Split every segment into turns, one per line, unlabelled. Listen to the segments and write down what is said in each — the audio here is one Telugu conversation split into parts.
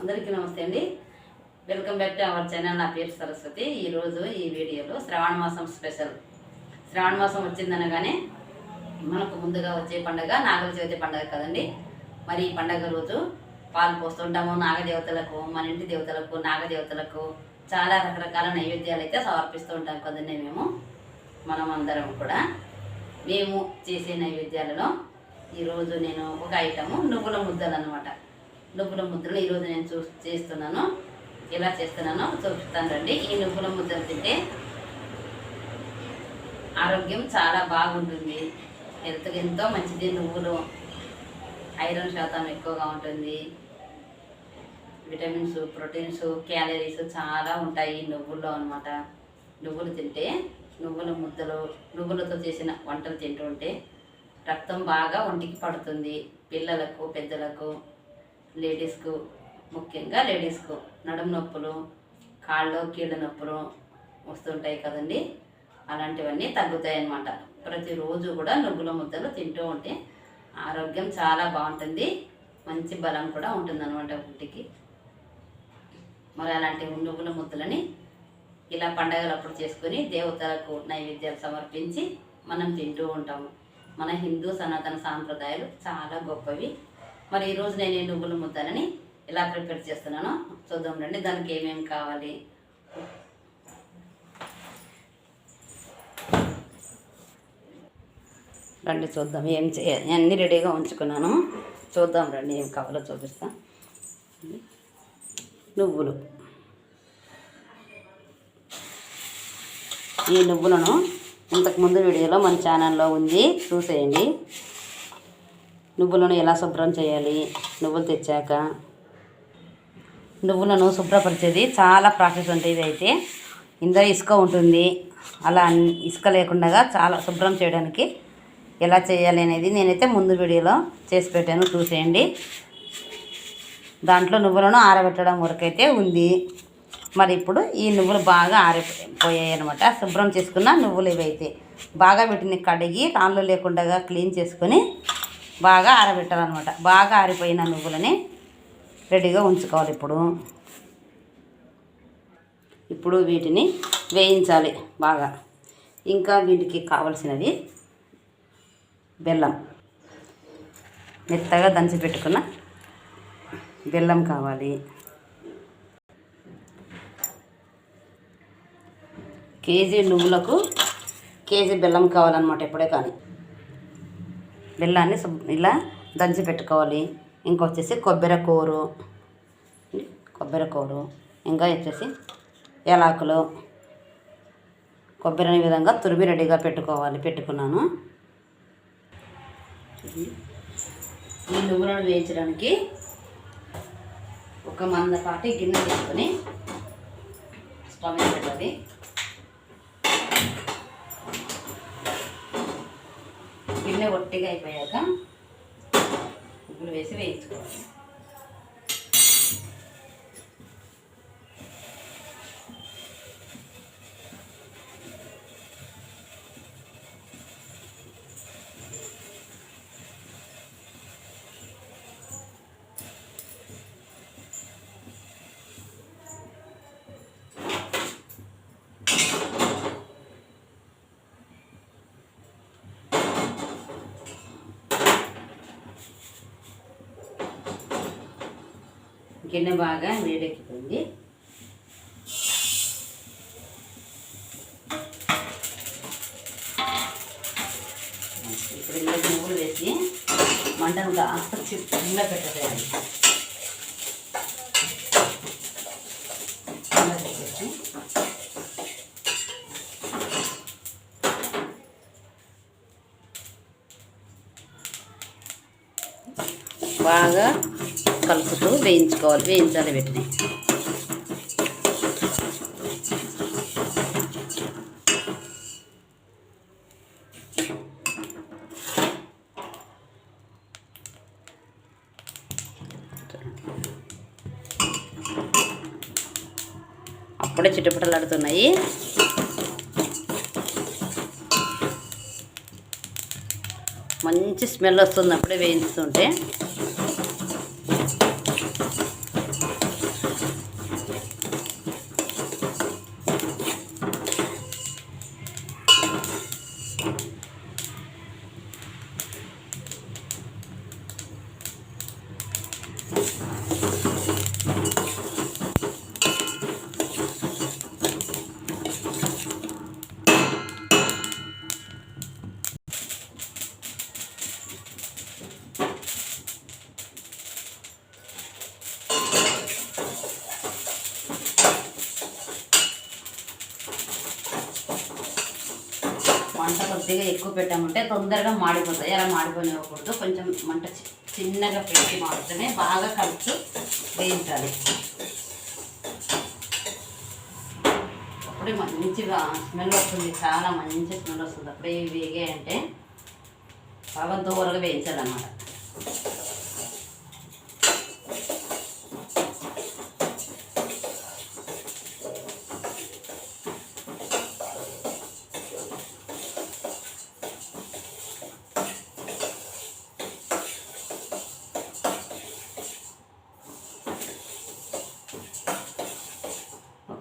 అందరికీ నమస్తే అండి. Welcome back to our channel. నా పేరు సరస్వతి. ఈరోజు ఈ వీడియోలో శ్రావణ మాసం స్పెషల్. శ్రావణ మాసం వచ్చిందనగానే మనకు ముందుగా వచ్చే పండగ నాగల చవితి పండగ కదండి. మరి ఈ పండగ రోజు పాలు పోస్తుంటాము. నాగదేవతలకు మన ఇంటి దేవతలకు నాగదేవతలకు చాలా రకరకాల నైవేద్యాలు అయితే సమర్పిస్తూ ఉంటాం కదండి మేము. మనం అందరం కూడా. మేము చేసే నైవేద్యాలలో ఈరోజు నేను ఒక ఐటము నువ్వుల ముద్దలు అనమాట నువ్వుల ముద్దలు ఈరోజు నేను చూ చేస్తున్నాను. ఎలా చేస్తున్నానో చూపిస్తాను రండి. ఈ నువ్వుల ముద్దలు తింటే ఆరోగ్యం చాలా బాగుంటుంది. హెల్త్కి ఎంతో మంచిది. నువ్వులు ఐరన్ శాతం ఎక్కువగా ఉంటుంది. విటమిన్స్ ప్రోటీన్స్ క్యాలరీస్ చాలా ఉంటాయి ఈ నువ్వుల్లో అనమాట నువ్వులు తింటే నువ్వుల ముద్దలు నువ్వులతో చేసిన వంటలు తింటుంటే రక్తం బాగా ఒంటికి పడుతుంది. పిల్లలకు పెద్దలకు లేడీస్కు ముఖ్యంగా లేడీస్కు నడుము నొప్పులు కాళ్ళు కీళ్ళ నొప్పులు వస్తుంటాయి కదండి. అలాంటివన్నీ తగ్గుతాయి అన్నమాట ప్రతిరోజు కూడా నువ్వుల ముద్దలు తింటూ ఉంటే ఆరోగ్యం చాలా బాగుంటుంది. మంచి బలం కూడా ఉంటుంది అనమాట ఒంటికి మరి అలాంటి నువ్వుల ముద్దలని ఇలా పండగలప్పుడు చేసుకొని దేవతలకు నైవేద్యాలు సమర్పించి మనం తింటూ ఉంటాము. మన హిందూ సనాతన సాంప్రదాయాలు చాలా గొప్పవి. మరి ఈరోజు నేను ఈ నువ్వుల ముద్దలని ఎలా ప్రిపేర్ చేస్తున్నానో చూద్దాం రండి. దానికి ఏమేమి కావాలి? రండి చూద్దాం ఏం చేయాలి అన్నీ రెడీగా ఉంచుకున్నాను. చూద్దాం రండి ఏం కావాలో చూపిస్తా. నువ్వులు. ఈ నువ్వులను ఇంతకుముందు వీడియోలో మన ఛానల్లో ఉంది. చూసేయండి. నువ్వులను ఎలా శుభ్రం చేయాలి? నువ్వులు తెచ్చాక? నువ్వులను శుభ్రపరిచేది చాలా ప్రాసెస్ ఉంటుంది ఇది అయితే ఇందులో ఇసుక ఉంటుంది. అలా ఇసుక లేకుండా చాలా శుభ్రం చేయడానికి ఎలా చేయాలి అనేది నేనైతే ముందు వీడియోలో చేసి పెట్టాను. చూసేయండి. దాంట్లో నువ్వులను ఆరబెట్టడం వరకైతే ఉంది. మరి ఇప్పుడు ఈ నువ్వులు బాగా ఆరిపోయాయి అనమాట శుభ్రం చేసుకున్న నువ్వులు ఇవైతే. బాగా వీటిని కడిగి రాళ్ళు లేకుండా క్లీన్ చేసుకొని బాగా ఆరబెట్టాలన్నమాట. బాగా ఆరిపోయిన నువ్వులని రెడీగా ఉంచుకోవాలి ఇప్పుడు. ఇప్పుడు వీటిని వేయించాలి బాగా. ఇంకా వీటికి కావలసినవి బెల్లం. మెత్తగా దంచి పెట్టుకున్న బెల్లం కావాలి. కేజీ నువ్వులకు కేజీ బెల్లం కావాలన్నమాట ఎప్పుడే కానీ. బెల్లాన్ని ఇలా దంచి పెట్టుకోవాలి. ఇంకొచ్చేసి కొబ్బరి కూరు కొబ్బరి కూరు ఇంకా వచ్చేసి ఏలాకులు కొబ్బరి అనే విధంగా తురిమి రెడీగా పెట్టుకోవాలి. పెట్టుకున్నాను. ఈ నువ్వులను వేయించడానికి ఒక మందపాటి గిన్నె తీసుకొని స్టవ్ పెట్టాలి గిన్నె ఒట్టిగా అయిపోయాక ఉప్పులు వేసి వేయించుకోవాలి. గిన్నె బాగా వేడెక్కిపోయింది. ఇప్పుడు ఇందులో నువ్వులు వేసి మంటను కాస్త చిన్న పెట్టేయాలి బాగా కలుపుతూ వేయించుకోవాలి వేయించాలి వీటిని. అప్పుడే చిట్టుపటలాడుతున్నాయి మంచి స్మెల్ వస్తుంది అప్పుడే వేయించుతుంటే. మంట కొద్దిగా ఎక్కువ పెట్టామంటే తొందరగా మాడిపోతాయి. అలా మాడిపోనివ్వకూడదు. కొంచెం మంట చి- చిన్నగా పెట్టి మాత్రమే బాగా ఖర్చు వేయించాలి. అప్పుడే మంచిగా స్మెల్ వస్తుంది. చాలా మంచి స్మెల్ వస్తుంది. అప్పుడే వేగాయంటే బాగా దూరగా వేయించాలన్నమాట.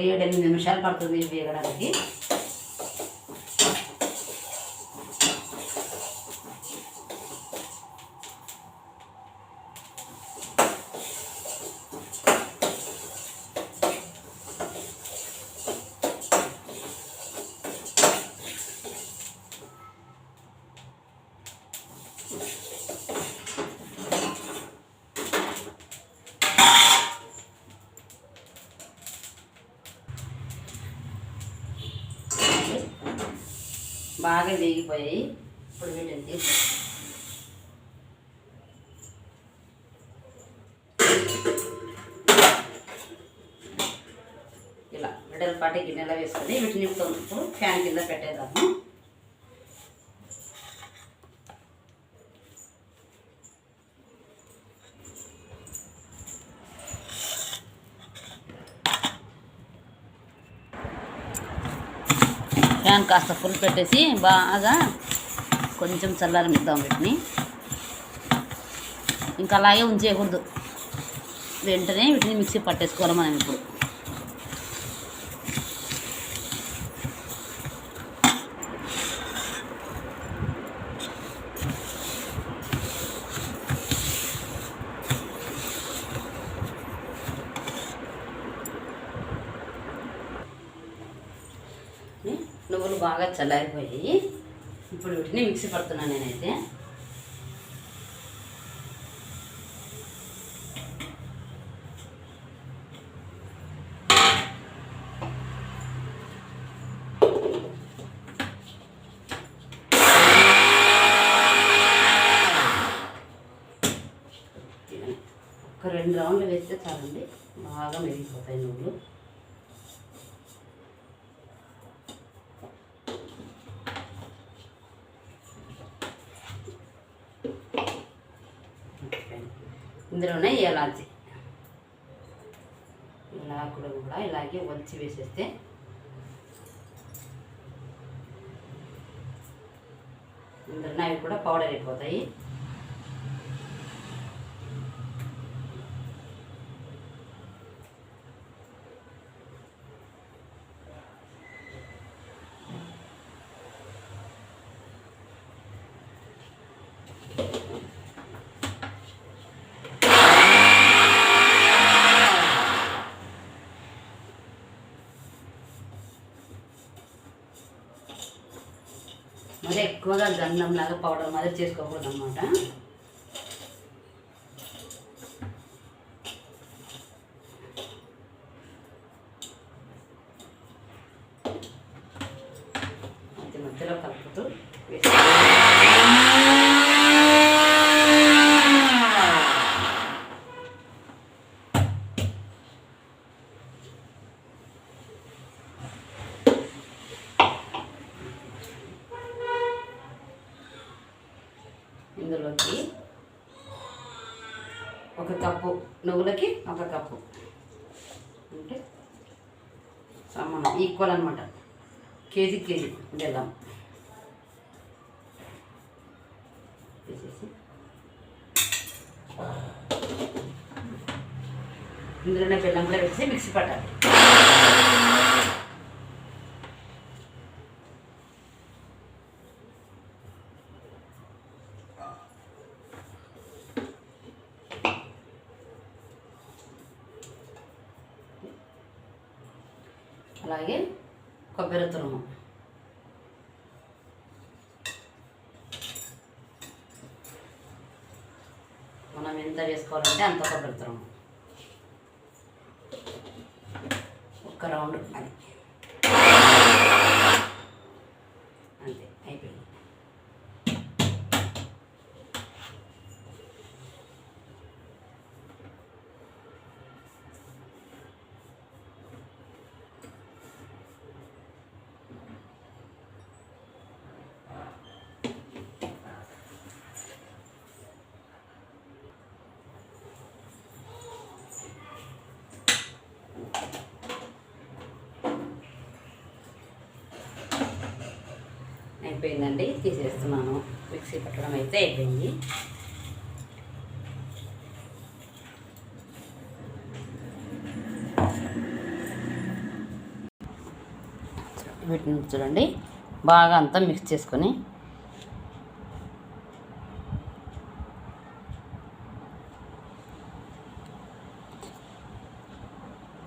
ఒక ఏడెనిమిది నిమిషాలు పడుతుంది వేగడానికి. బాగా వేగిపోయాయి. ఇప్పుడు వీటిని తీసి ఇలా వెడల్పాటి గిన్నెలో వేసుకొని వీటిని ఇప్పుడు ఫ్యాన్ కింద పెట్టేద్దాము. ఫ్యాన్ కాస్త ఫుల్ పెట్టేసి బాగా కొంచెం చల్లారనిద్దాం వీటిని. ఇంకా అలాగే ఉంచేయకూడదు. వెంటనే వీటిని మిక్సీ పట్టేసుకోవాలి మనం ఇప్పుడు. నువ్వులు బాగా చల్లారిపోయాయి. ఇప్పుడు వీటిని మిక్సీ పడుతున్నాను నేనైతే. ఒక రెండు రౌండ్లు వేస్తే చాలండి బాగా మెరిగిపోతాయి నువ్వులు ఇందులోనే ఇలాచి ఇలాకులు కూడా ఇలాగే వలిచి వేసేస్తే ఇందులోనే అవి కూడా పౌడర్ అయిపోతాయి అంటే ఎక్కువగా గంధం లాగా పౌడర్ మాదిరి చేసుకోకూడదు అనమాట మధ్య మధ్యలో కలుపుతూ వేసి ఇందులోకి ఒక కప్పు నువ్వులకి ఒక కప్పు. అంటే సమానం ఈక్వల్ అనమాట కేజీ కేజీ బెల్లం వేసేసి ఇందులోనే బెల్లం కూడా వేసి మిక్సీ పట్టాలి. అలాగే కొబ్బరి తురుము. మనం ఎంత వేసుకోవాలంటే అంత కొబ్బరి తురుము. ఒక్క రౌండ్ అది అంతే అయిపోయింది అయిపోయిందండి. తీసేస్తున్నాను. మిక్సీ పట్టడం అయితే అయిపోయింది. వీటిని చూడండి. బాగా అంతా మిక్స్ చేసుకొని.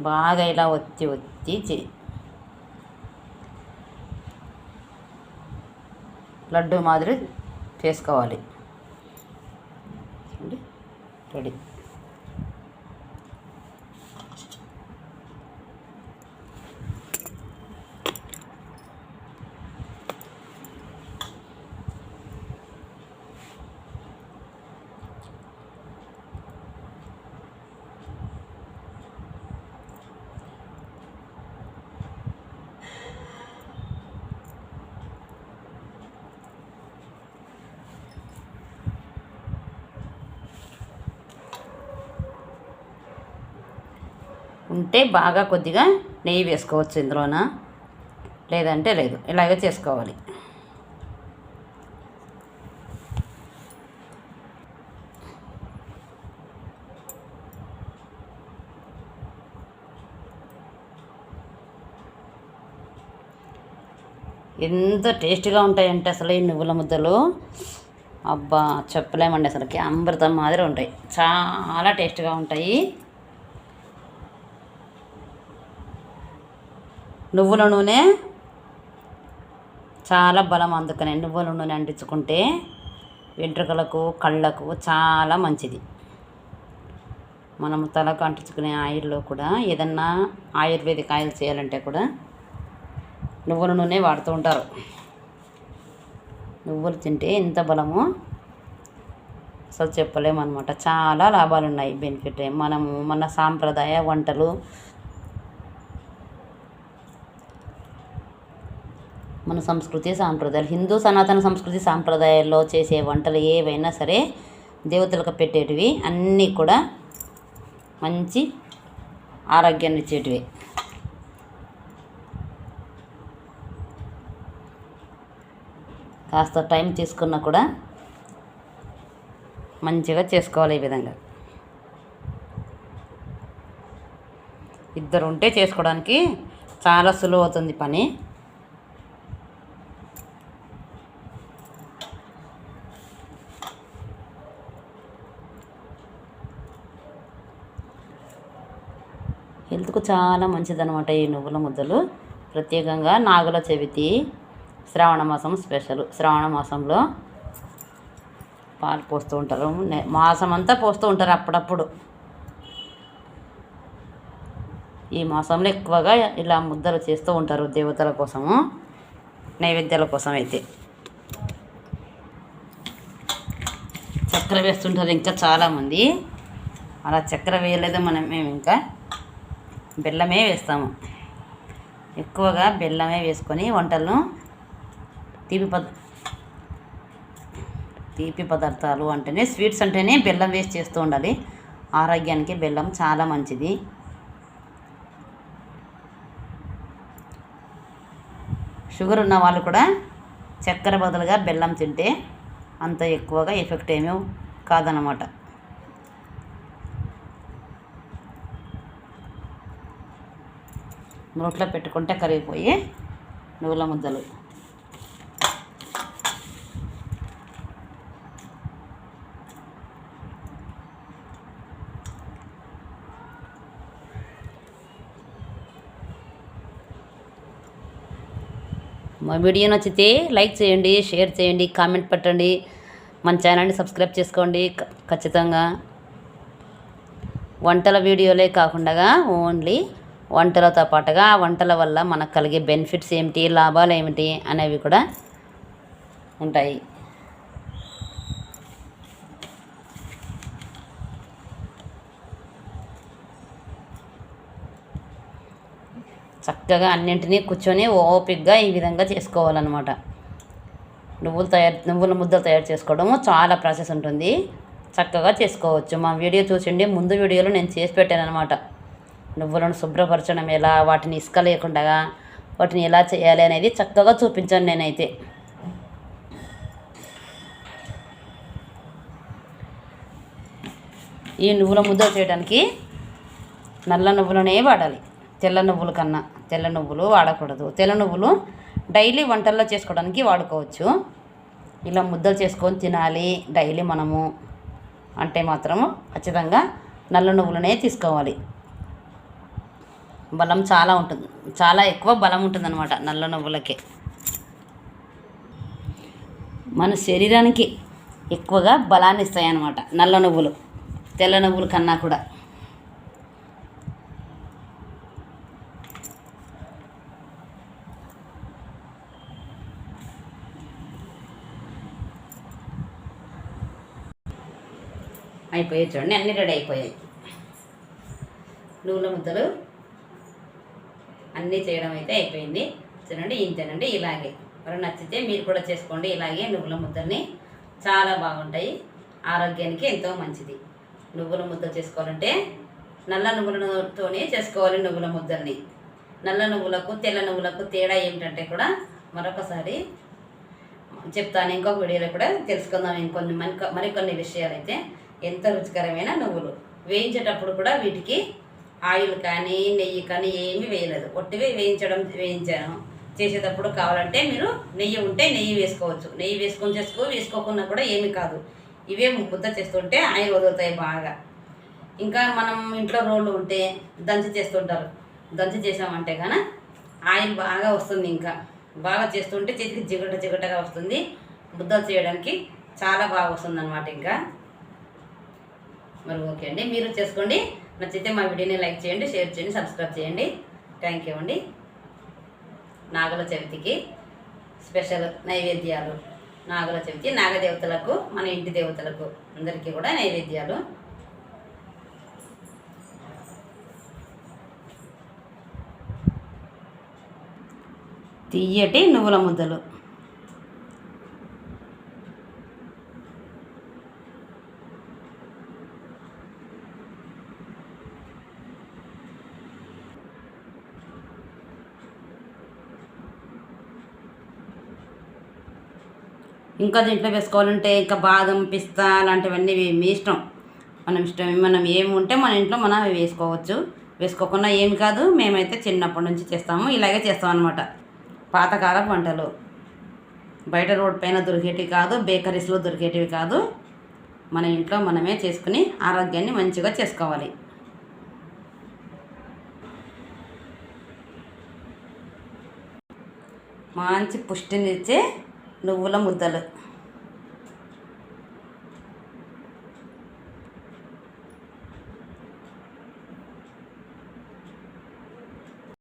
బాగా ఇలా ఒత్తి ఒత్తి లడ్డు మాదిరి చేసుకోవాలి చూడండి రెడీ ఉంటే బాగా కొద్దిగా నెయ్యి వేసుకోవచ్చు ఇందులోన. లేదంటే లేదు ఇలాగే చేసుకోవాలి. ఎంత టేస్టీగా ఉంటాయంటే అసలు ఈ నువ్వుల ముద్దలు. అబ్బా చెప్పలేమండి అసలుకి అమృతం మాదిరి ఉంటాయి. చాలా టేస్ట్గా ఉంటాయి. నువ్వుల నూనె చాలా బలం అందుకనే నువ్వుల నూనె అంటించుకుంటే వెంట్రుకలకు కళ్ళకు చాలా మంచిది. మనం తలకు అంటించుకునే ఆయిల్లో కూడా ఏదన్నా ఆయుర్వేదిక్ ఆయిల్ చేయాలంటే కూడా నువ్వుల నూనె వాడుతూ ఉంటారు. నువ్వులు తింటే ఎంత బలమో? అసలు చెప్పలేము అనమాట చాలా లాభాలు ఉన్నాయి బెనిఫిట్. మనము మన సాంప్రదాయ వంటలు మన సంస్కృతి సాంప్రదాయాలు. హిందూ సనాతన సంస్కృతి సాంప్రదాయాల్లో చేసే వంటలు ఏవైనా సరే దేవతలకు పెట్టేటివి అన్నీ కూడా మంచి ఆరోగ్యాన్ని ఇచ్చేటివి. కాస్త టైం తీసుకున్నా కూడా మంచిగా చేసుకోవాలి ఈ విధంగా. ఇద్దరు ఉంటే చేసుకోవడానికి చాలా సులువు అవుతుంది పని. హెల్త్కు చాలా మంచిదనమాట ఈ నువ్వుల ముద్దలు. ప్రత్యేకంగా నాగుల చవితి శ్రావణ మాసం స్పెషల్. శ్రావణ మాసంలో పాలు పోస్తూ ఉంటారు. మాసం అంతా పోస్తూ ఉంటారు అప్పుడప్పుడు. ఈ మాసంలో ఎక్కువగా ఇలా ముద్దలు చేస్తూ ఉంటారు దేవతల కోసము నైవేద్యాల కోసం అయితే. చక్కెర వేస్తుంటారు ఇంకా చాలామంది. అలా చక్కెర వేయలేదు మనం మేము ఇంకా. బెల్లమే వేస్తాము. ఎక్కువగా బెల్లమే వేసుకొని వంటలను తీపి పద తీపి పదార్థాలు అంటేనే స్వీట్స్ అంటేనే బెల్లం వేసి చేస్తూ ఉండాలి. ఆరోగ్యానికి బెల్లం చాలా మంచిది. షుగర్ ఉన్న వాళ్ళు కూడా చక్కెర బదులుగా బెల్లం తింటే అంత ఎక్కువగా ఎఫెక్ట్ ఏమీ కాదనమాట. నోట్లో పెట్టుకుంటే కరిగిపోయి నువ్వుల ముద్దలు. మా వీడియో నచ్చితే లైక్ చేయండి షేర్ చేయండి కామెంట్ పెట్టండి. మన ఛానల్ని సబ్స్క్రైబ్ చేసుకోండి. ఖచ్చితంగా. వంటల వీడియోలే కాకుండా ఓన్లీ వంటలతో పాటుగా ఆ వంటల వల్ల మనకు కలిగే బెనిఫిట్స్ ఏమిటి లాభాలు ఏమిటి అనేవి కూడా ఉంటాయి. చక్కగా అన్నింటినీ కూర్చొని ఓపిక్గా ఈ విధంగా చేసుకోవాలన్నమాట. నువ్వులు తయారు నువ్వుల ముద్దలు తయారు చేసుకోవడము చాలా ప్రాసెస్ ఉంటుంది. చక్కగా చేసుకోవచ్చు. మా వీడియో చూసిండి ముందు వీడియోలో నేను చేసి పెట్టాను అనమాట నువ్వులను శుభ్రపరచడం ఎలా వాటిని ఇసుక లేకుండా వాటిని ఎలా చేయాలి అనేది చక్కగా చూపించాను నేనైతే. ఈ నువ్వుల ముద్ద చేయడానికి నల్ల నువ్వులనే వాడాలి. తెల్ల నువ్వుల కన్నా తెల్ల నువ్వులు వాడకూడదు. తెల్ల నువ్వులు డైలీ వంటల్లో చేసుకోవడానికి వాడుకోవచ్చు. ఇలా ముద్దలు చేసుకొని తినాలి డైలీ మనము. అంటే మాత్రము ఖచ్చితంగా నల్ల నువ్వులనే తీసుకోవాలి. బలం చాలా ఉంటుంది. చాలా ఎక్కువ బలం ఉంటుందన్నమాట నల్ల నువ్వులకి. మన శరీరానికి ఎక్కువగా బలాన్ని ఇస్తాయి అన్నమాట నల్ల నువ్వులు తెల్ల నువ్వుల కన్నా కూడా. అయిపోయాయి చూడండి అన్నీ రెడీ అయిపోయాయి. నువ్వుల ముద్దలు అన్నీ చేయడం అయితే అయిపోయింది. చూడండి ఇంతేనండి ఇలాగే. మరి నచ్చితే మీరు కూడా చేసుకోండి ఇలాగే నువ్వుల ముద్దల్ని చాలా బాగుంటాయి. ఆరోగ్యానికి ఎంతో మంచిది. నువ్వుల ముద్ద చేసుకోవాలంటే నల్ల నువ్వులతోనే చేసుకోవాలి నువ్వుల ముద్దల్ని. నల్ల నువ్వులకు తెల్ల నువ్వులకు తేడా ఏమిటంటే కూడా మరొకసారి చెప్తాను. ఇంకొక వీడియోలో కూడా తెలుసుకుందాం. ఇంకొన్ని మరి మరికొన్ని విషయాలు అయితే ఎంత రుచికరమైన నువ్వులు. వేయించేటప్పుడు కూడా వీటికి ఆయిల్ కానీ నెయ్యి కానీ ఏమీ వేయలేదు. ఒట్టివే వేయించడం వేయించాను. చేసేటప్పుడు కావాలంటే మీరు నెయ్యి ఉంటే నెయ్యి వేసుకోవచ్చు. నెయ్యి వేసుకొని చేసుకో వేసుకోకుండా కూడా ఏమీ కాదు. ఇవే ముద్ద చేస్తుంటే ఆయిల్ వదులుతాయి బాగా. ఇంకా మనం ఇంట్లో రోళ్ళు ఉంటే దంచి చేస్తుంటారు. దంచి చేసామంటే కానీ ఆయిల్ బాగా వస్తుంది ఇంకా. బాగా చేస్తుంటే చేతికి జిగట జిగటగా వస్తుంది. ముద్దలు చేయడానికి చాలా బాగా వస్తుంది అనమాట ఇంకా. మరి ఓకే అండి. మీరు చేసుకోండి. నచ్చితే మా వీడియోని లైక్ చేయండి షేర్ చేయండి సబ్స్క్రైబ్ చేయండి. థ్యాంక్ యూ అండి. నాగుల చవితికి స్పెషల్ నైవేద్యాలు. నాగుల చవితి నాగదేవతలకు మన ఇంటి దేవతలకు అందరికీ కూడా నైవేద్యాలు. తీయటి నువ్వుల ముద్దలు. ఇంకా దీంట్లో వేసుకోవాలంటే ఇంకా బాదం పిస్తా లాంటివన్నీ మీ ఇష్టం. మనం ఇష్టం మనం ఏమి ఉంటే మన ఇంట్లో మనం అవి వేసుకోవచ్చు. వేసుకోకుండా ఏమి కాదు మేమైతే చిన్నప్పటి నుంచి చేస్తాము. ఇలాగే చేస్తాం అనమాట పాతకాలపు వంటలు. బయట రోడ్ పైన దొరికేటివి కాదు బేకరీస్లో దొరికేటివి కాదు. మన ఇంట్లో మనమే చేసుకుని ఆరోగ్యాన్ని మంచిగా చేసుకోవాలి. మంచి పుష్టినిచ్చే నువ్వుల ముద్దలు.